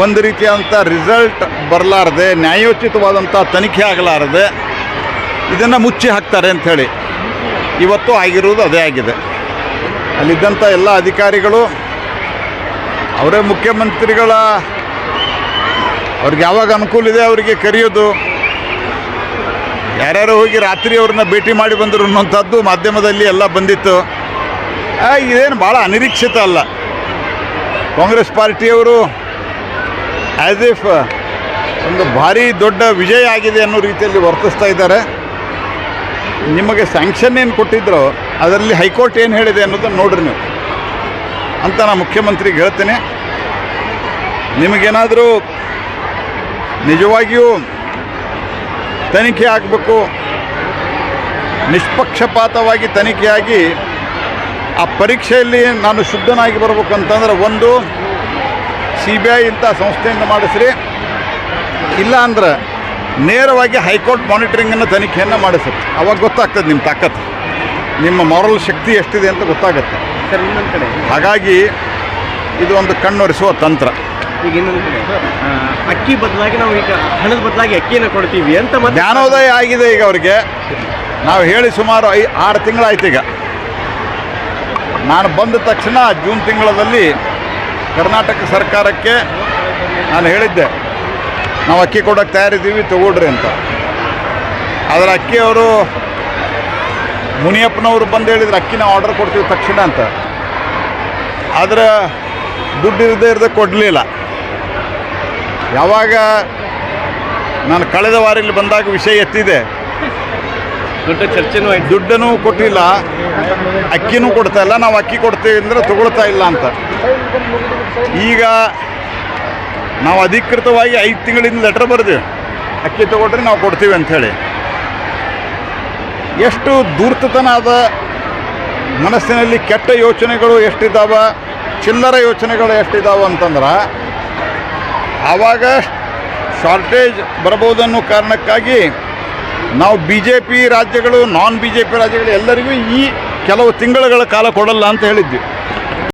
ಒಂದು ರೀತಿಯಾದಂಥ ರಿಸಲ್ಟ್ ಬರಲಾರದೆ, ನ್ಯಾಯೋಚಿತವಾದಂಥ ತನಿಖೆ ಆಗಲಾರದೆ, ಇದನ್ನು ಮುಚ್ಚಿ ಹಾಕ್ತಾರೆ ಅಂಥೇಳಿ ಇವತ್ತು ಆಗಿರುವುದು ಅದೇ ಆಗಿದೆ. ಅಲ್ಲಿದ್ದಂಥ ಎಲ್ಲ ಅಧಿಕಾರಿಗಳು, ಅವರೇ ಮುಖ್ಯಮಂತ್ರಿಗಳ, ಅವ್ರಿಗೆ ಯಾವಾಗ ಅನುಕೂಲ ಇದೆ ಅವರಿಗೆ ಕರೆಯೋದು. ಯಾರ್ಯಾರು ಹೋಗಿ ರಾತ್ರಿ ಅವ್ರನ್ನ ಭೇಟಿ ಮಾಡಿ ಬಂದರು ಅನ್ನೋಂಥದ್ದು ಮಾಧ್ಯಮದಲ್ಲಿ ಎಲ್ಲ ಬಂದಿತ್ತು. ಇದೇನು ಭಾಳ ಅನಿರೀಕ್ಷಿತ ಅಲ್ಲ. ಕಾಂಗ್ರೆಸ್ ಪಾರ್ಟಿಯವರು ಆ್ಯಸ್ ಇಫ್ ಒಂದು ಭಾರಿ ದೊಡ್ಡ ವಿಜಯ ಆಗಿದೆ ಅನ್ನೋ ರೀತಿಯಲ್ಲಿ ವರ್ತಿಸ್ತಾ ಇದ್ದಾರೆ. ನಿಮಗೆ ಸ್ಯಾಂಕ್ಷನ್ ಏನು ಕೊಟ್ಟಿದ್ರು ಅದರಲ್ಲಿ ಹೈಕೋರ್ಟ್ ಏನು ಹೇಳಿದೆ ಅನ್ನೋದನ್ನು ನೋಡ್ರಿ ನೀವು. ಅಂತ ನಾನು ಮುಖ್ಯಮಂತ್ರಿಗೆ ಹೇಳ್ತೇನೆ. ನಿಮಗೇನಾದರೂ ನಿಜವಾಗಿಯೂ ತನಿಖೆ ಆಗಬೇಕು, ನಿಷ್ಪಕ್ಷಪಾತವಾಗಿ ತನಿಖೆಯಾಗಿ ಆ ಪರೀಕ್ಷೆಯಲ್ಲಿ ನಾನು ಶುದ್ಧನಾಗಿ ಬರಬೇಕು ಅಂತಂದ್ರೆ ಒಂದು ಸಿ ಬಿ ಐ ಇಂಥ ಸಂಸ್ಥೆಯಿಂದ ಮಾಡಿಸ್ರಿ. ಇಲ್ಲ ಅಂದ್ರೆ ನೇರವಾಗಿ ಹೈಕೋರ್ಟ್ ಮಾನಿಟರಿಂಗನ್ನು ತನಿಖೆಯನ್ನು ಮಾಡಿಸ್ರಿ. ಅವಾಗ ಗೊತ್ತಾಗ್ತದೆ ನಿಮ್ಮ ತಾಕತ್ತು. ನಿಮ್ಮ ಮಾರಲ್ ಶಕ್ತಿ ಎಷ್ಟಿದೆ ಅಂತ ಗೊತ್ತಾಗುತ್ತೆ. ಸರ್ ಇನ್ನೊಂದು ಕಡೆ. ಹಾಗಾಗಿ ಇದು ಒಂದು ಕಣ್ಣೊರೆಸುವ ತಂತ್ರ. ಈಗ ಇನ್ನೊಂದು ಕಡೆ. ಅಕ್ಕಿ ಬದಲಾಗಿ ನಾವು ಈಗ ಹಣದ ಬದಲಾಗಿ ಅಕ್ಕಿಯನ್ನು ಕೊಡ್ತೀವಿ ಅಂತ ಮತ್ತೆ ಜ್ಞಾನೋದಯ ಆಗಿದೆ ಈಗ ಅವರಿಗೆ. ನಾವು ಹೇಳಿ ಸುಮಾರು ಐ ಆರು ತಿಂಗಳಾಯ್ತು ಈಗ. ನಾನು ಬಂದ ತಕ್ಷಣ ಜೂನ್ ತಿಂಗಳಲ್ಲಿ ಕರ್ನಾಟಕ ಸರ್ಕಾರಕ್ಕೆ ನಾನು ಹೇಳಿದ್ದೆ ನಾವು ಅಕ್ಕಿ ಕೊಡೋಕ್ಕೆ ತಯಾರಿದ್ದೀವಿ ತಗೊಳ್ರಿ ಅಂತ. ಆದರೆ ಅಕ್ಕಿ ಅವರು ಮುನಿಯಪ್ಪನವರು ಬಂದು ಹೇಳಿದ್ರೆ ಅಕ್ಕಿ ನಾವು ಆರ್ಡರ್ ಕೊಡ್ತೀವಿ ತಕ್ಷಣ ಅಂತ. ಆದರೆ ದುಡ್ಡು ಇರದೇ ಇರದೆ ಕೊಡಲಿಲ್ಲ. ಯಾವಾಗ ನಾನು ಕಳೆದ ವಾರ ಇಲ್ಲಿ ಬಂದಾಗ ವಿಷಯ ಎತ್ತಿದೆ. ದುಡ್ಡು ಚರ್ಚೆನೂ ದುಡ್ಡನ್ನು ಕೊಟ್ಟಿಲ್ಲ ಅಕ್ಕಿನೂ ಕೊಡ್ತಾ ಇಲ್ಲ ನಾವು ಅಕ್ಕಿ ಕೊಡ್ತೀವಿ ಅಂದರೆ ತಗೊಳ್ತಾ ಇಲ್ಲ ಅಂತ. ಈಗ ನಾವು ಅಧಿಕೃತವಾಗಿ ಐದು ತಿಂಗಳಿಂದ ಲೆಟ್ರ್ ಬರೆದಿವಿ ಅಕ್ಕಿ ತೊಗೊಂಡ್ರೆ ನಾವು ಕೊಡ್ತೀವಿ ಅಂಥೇಳಿ ಎಷ್ಟು ದೂರ್ತತನಾದ ಮನಸ್ಸಿನಲ್ಲಿ ಕೆಟ್ಟ ಯೋಚನೆಗಳು ಎಷ್ಟಿದ್ದಾವೆ ಚಿಲ್ಲರ ಯೋಚನೆಗಳು ಎಷ್ಟಿದ್ದಾವೆ ಅಂತಂದ್ರೆ ಆವಾಗ ಶಾರ್ಟೇಜ್ ಬರ್ಬೋದನ್ನೋ ಕಾರಣಕ್ಕಾಗಿ ನಾವು ಬಿ ಜೆ ಪಿ ರಾಜ್ಯಗಳು ನಾನ್ ಬಿ ಜೆ ಪಿ ರಾಜ್ಯಗಳು ಎಲ್ಲರಿಗೂ ಈ ಕೆಲವು ತಿಂಗಳುಗಳ ಕಾಲ ಕೊಡಲ್ಲ ಅಂತ ಹೇಳಿದ್ವಿ.